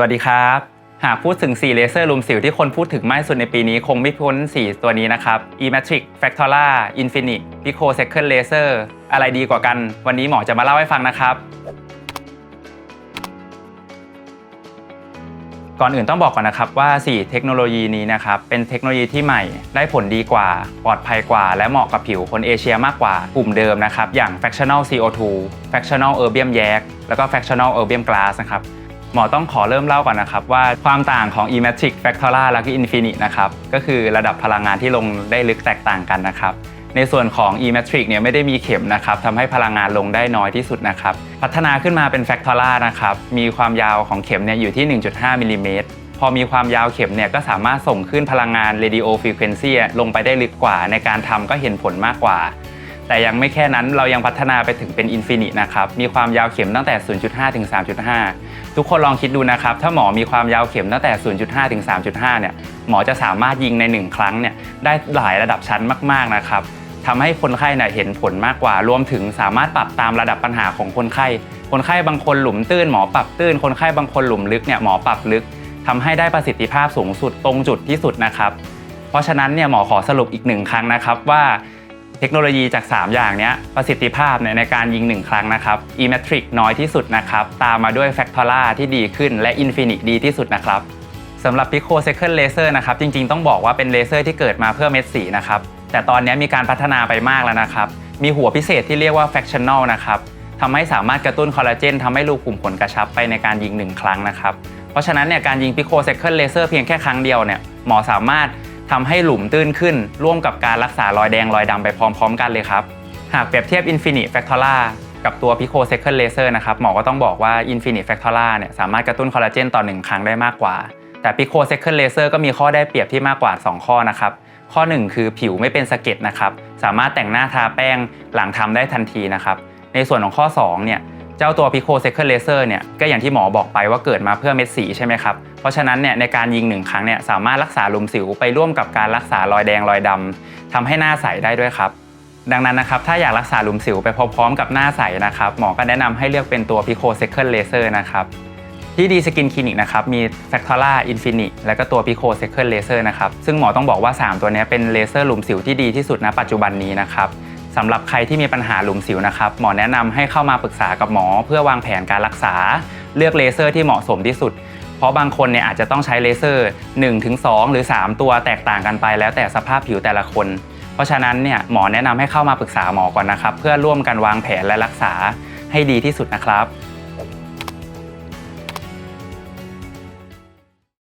สวัสดีครับ หากพูดถึงสีเลเซอร์ลุมสิวที่คนพูดถึงมากที่สุดในปีนี้คงไม่พ้นสีตัวนี้นะครับ E-Matrix Factora Infinite Pico Second Laser อะไรดีกว่ากัน วันนี้หมอจะมาเล่าให้ฟังนะครับ ก่อนอื่นต้องบอกก่อนนะครับว่า 4 เทคโนโลยีนี้นะครับเป็นเทคโนโลยีที่ใหม่ได้ผลดีกว่า ปลอดภัยกว่า และเหมาะกับผิวคนเอเชียมากกว่ากลุ่มเดิมนะครับอย่าง Fractional CO2 Fractional Erbium Yak แล้วก็ Fractional Erbium Glass นะครับ หมอต้องขอเริ่มเล่าก่อนนะครับ ว่าความต่างของ E-Matrix Factora แล้วก็ Infinite นะครับก็คือระดับพลังงานที่ลงได้ลึกแตกต่างกันนะครับในส่วนของ E-Matrix เนี่ยไม่ได้มีเข็มนะครับทำให้พลังงานลงได้น้อยที่สุดนะครับพัฒนาขึ้นมาเป็น Factora นะครับมีความยาวของเข็มเนี่ยอยู่ที่ 1.5มิลลิเมตรพอมีความยาวเข็มเนี่ยก็สามารถส่งขึ้นพลังงาน Radio Frequency ลงไปได้ลึกกว่า ในการทำก็เห็นผลมากกว่า แต่ยังไม่แค่นั้นเรายังพัฒนาไปถึงเป็น Infinite นะครับ มีความยาวเข็มตั้งแต่ 0.5 ถึง 3.5 ทุกคนลองคิดดูนะครับ ถ้าหมอมีความยาวเข็มตั้งแต่ 0.5 ถึง 3.5 เนี่ย หมอจะสามารถยิงใน 1 ครั้งเนี่ยได้หลายระดับชั้นมาก ๆ นะครับทำให้คนไข้เนี่ยเห็นผลมากกว่า รวมถึงสามารถปรับตามระดับปัญหาของคนไข้ คนไข้บางคนหลุมตื้นหมอปรับตื้น คนไข้บางคนหลุมลึกเนี่ยหมอปรับลึกทำให้ได้ประสิทธิภาพสูงสุดตรงจุดที่สุดนะครับ เพราะฉะนั้นเนี่ยหมอขอสรุปอีกหนึ่งครั้งนะครับว่า เทคโนโลยีจาก 3 อย่างนี้ประสิทธิภาพเนี่ยในการยิง 1 ครั้งนะครับ E-Matrix น้อยที่สุดนะครับ ตามมาด้วย Factora ที่ดีขึ้นและ Infinite ดีที่สุดนะครับสำหรับ Pico Second Laser นะครับ จริงๆ ต้องบอกว่าเป็นเลเซอร์ที่เกิดมาเพื่อเม็ดสีนะครับ แต่ตอนนี้มีการพัฒนาไปมากแล้วนะครับ มีหัวพิเศษที่เรียกว่า Fractional นะครับทำให้สามารถกระตุ้นคอลลาเจนทำให้รูขุมขนกระชับไปในการยิง 1 ครั้งนะครับ เพราะฉะนั้นเนี่ยการยิง Pico Second Laser เพียงแค่ครั้งเดียวเนี่ยหมอสามารถ ทำให้หลุมตื้นขึ้น ร่วมกับการรักษารอยแดงรอยดำไปพร้อมๆ กันเลยครับ หากเปรียบเทียบ Infinite Factora กับตัว Pico Second Laser นะครับ หมอก็ต้องบอกว่า Infinite Factora เนี่ยสามารถกระตุ้นคอลลาเจนต่อ 1 ครั้งได้มากกว่า แต่ Pico Second Laser ก็มีข้อได้เปรียบที่มากกว่า 2 ข้อนะครับ ข้อ 1 คือผิวไม่เป็นสะเก็ดนะครับ สามารถแต่งหน้าทาแป้งหลังทำได้ทันทีนะครับ ในส่วนของข้อ2เนี่ย เจ้าตัว Pico Second Laser เนี่ยก็อย่างที่หมอบอกไปว่าเกิดมาเพื่อเม็ดสีใช่ไหมครับ เพราะฉะนั้นเนี่ยในการยิงหนึ่งครั้งเนี่ยสามารถรักษาลุมสิวไปร่วมกับการรักษารอยแดงรอยดำทำให้หน้าใสได้ด้วยครับ ดังนั้นนะครับถ้าอยากรักษาลุมสิวไปพร้อมๆกับหน้าใสนะครับหมอก็แนะนำให้เลือกเป็นตัว Pico Second Laser นะครับที่ดีสกินคลินิกนะครับมี Factora Infinite และก็ตัว Pico Second Laser นะครับซึ่งหมอต้องบอกว่า 3 ตัวนี้เป็นเลเซอร์หลุมสิวที่ดีที่สุดณปัจจุบันนี้นะครับ สำหรับใครที่มีปัญหาหลุมสิวนะครับหมอแนะนำให้เข้ามาปรึกษากับหมอ เพื่อวางแผนการรักษา เลือกเลเซอร์ที่เหมาะสมที่สุด เพราะบางคนเนี่ยอาจจะต้องใช้เลเซอร์ 1-2 หรือ 3 ตัวแตกต่างกันไป แล้วแต่สภาพผิวแต่ละคน เพราะฉะนั้นเนี่ยหมอแนะนำให้เข้ามาปรึกษาหมอก่อนนะครับ เพื่อร่วมกันวางแผนและรักษาให้ดีที่สุดนะครับ